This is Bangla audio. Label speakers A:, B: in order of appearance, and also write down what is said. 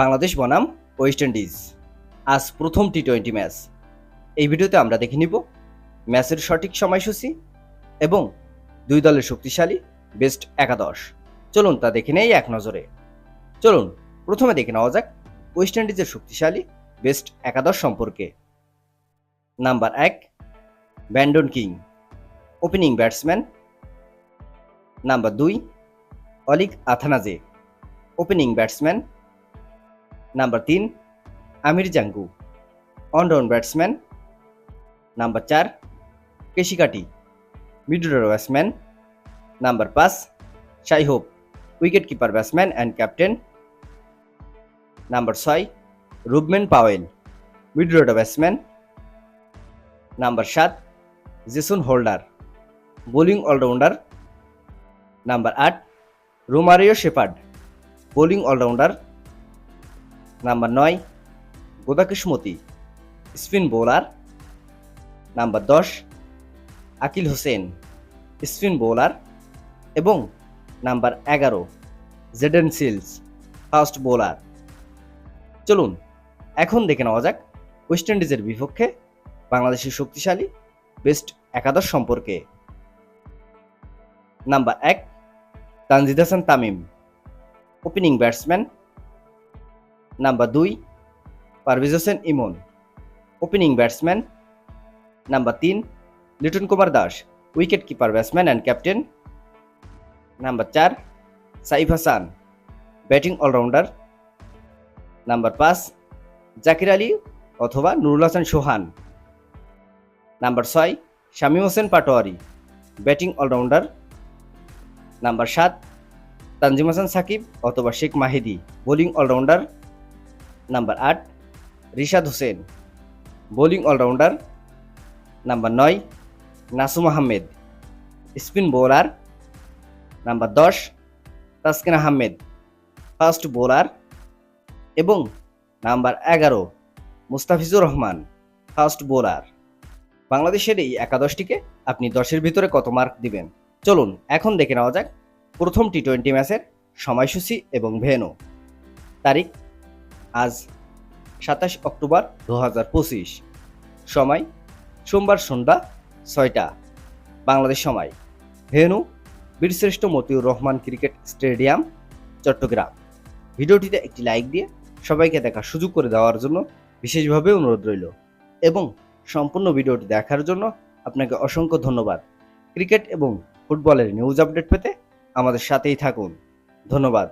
A: বাংলাদেশ বনাম ওয়েস্ট ইন্ডিজ আজ প্রথম টি টোয়েন্টি ম্যাচ এই ভিডিওতে আমরা দেখে নিব ম্যাচের সঠিক সময়সূচি এবং দুই দলের শক্তিশালী বেস্ট একাদশ। চলুন তা দেখে নেই এক নজরে। চলুন, প্রথমে দেখে নেওয়া যাক ওয়েস্ট ইন্ডিজের শক্তিশালী বেস্ট একাদশ সম্পর্কে। নাম্বার এক Brandon King opening batsman number দুই Alick Athanaze opening batsman number তিন, Amir Jangoo. Allround batsman number চার, কেশিকাটি। মিড অর্ডার ব্যাটসম্যান নাম্বার পাঁচ Shai Hope wicket keeper batsman and captain number ছয়, Rovman Powell. Mid order batsman number সাত, Jason Holder. Bowling allrounder number আট, Romario Shepherd. Bowling allrounder number নয় গোদাকিসমতি স্পিন বোলার। নাম্বার দশ, আকিল হোসেন, স্পিন বোলার। এবং নাম্বার এগারো, জেডেন সিলস, ফাস্ট বোলার। চলুন, এখন দেখে নেওয়া যাক ওয়েস্ট ইন্ডিজের বিপক্ষে বাংলাদেশের শক্তিশালী বেস্ট একাদশ সম্পর্কে। নাম্বার এক, Tanzid Hasan Tamim opening batsman number দুই, Parvez Hossain Emon opening batsman number তিন, Liton Kumar Das wicket keeper batsman and captain number চার, Saif Hassan batting allrounder number পাঁচ, জাকির আলী অথবা নুরুল হাসান সোহান, নাম্বার ছয়, Shamim Hossain Patwari batting allrounder number সাত, তানজিম হাসান সাকিব অথবা Sheikh Mahedi bowling allrounder number আট, Rishad Hossain, bowling allrounder. Number নয়, Nasum Ahmed, spin bowler. Number দশ, তাসকিন আহমেদ, ফাস্ট বোলার। এবং নাম্বার এগারো, মুস্তাফিজুর রহমান, ফাস্ট বোলার। বাংলাদেশের এই একাদশটিকে আপনি দশের ভিতরে কত মার্ক দিবেন? চলুন, এখন দেখে নেওয়া যাক প্রথম টি টোয়েন্টি ম্যাচের সময়সূচি এবং ভেনু তারিখ আজ সাতাশ অক্টোবর দু হাজার পঁচিশ। সময় সোমবার সন্ধ্যা ছয়টা। বাংলাদেশ সময়। ভেনু বীরশ্রেষ্ঠ মতিউর রহমান ক্রিকেট স্টেডিয়াম, চট্টগ্রাম। ভিডিওটিতে একটি লাইক দিয়ে সবাইকে দেখার সুযোগ করে দেওয়ার জন্য বিশেষভাবে অনুরোধ রইল এবং সম্পূর্ণ ভিডিওটি দেখার জন্য আপনাকে অসংখ্য ধন্যবাদ। ক্রিকেট এবং ফুটবলের নিউজ আপডেট পেতে আমাদের সাথেই থাকুন। ধন্যবাদ।